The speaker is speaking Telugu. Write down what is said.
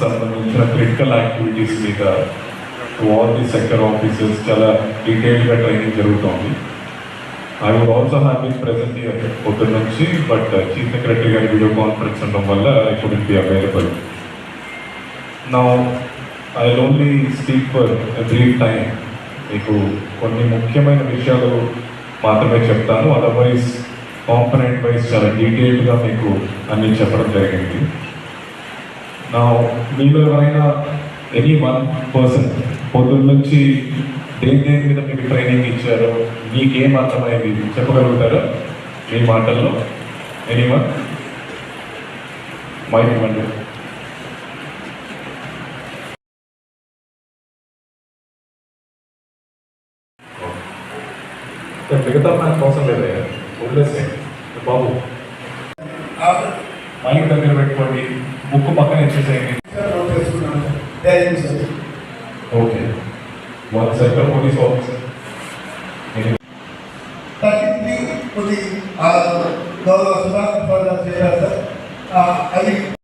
సంబంధించిన క్రిటికల్ యాక్టివిటీస్ మీద ఆల్ ది సెక్టర్ ఆఫీసర్స్ చాలా డీటెయిల్గా ట్రైనింగ్ జరుగుతోంది. I would also have been present పొద్దున్న నుంచి బట్ చీఫ్ సెక్రటరీ గారి వీడియో కాన్ఫరెన్స్ ఉండడం వల్ల ఐ కుడెంట్ బి అవైలబుల్ నా I only speak for brief time మీకు కొన్ని ముఖ్యమైన విషయాలు మాత్రమే చెప్తాను. అదర్వైజ్ కాంపనెంట్ వైజ్ చాలా డీటెయిల్గా మీకు అన్నీ చెప్పడం జరిగింది. నా మీలో ఎవరైనా ఎనీ వన్ పర్సన్ పొద్దున్న నుంచి దేని దేని మీద మీకు ట్రైనింగ్ ఇచ్చారో మీకేం అర్థమైంది చెప్పగలుగుతారా? మీ మాటల్లో ఎనీ వన్ మైక్ ఇవ్వండి. మిగతా మనకు అవసరం లేదు వదిలేసే బాబు. మైక్ దగ్గర పెట్టుకోండి ముక్కు పక్కన ఇచ్చేసేయండి okay one sector police officer అది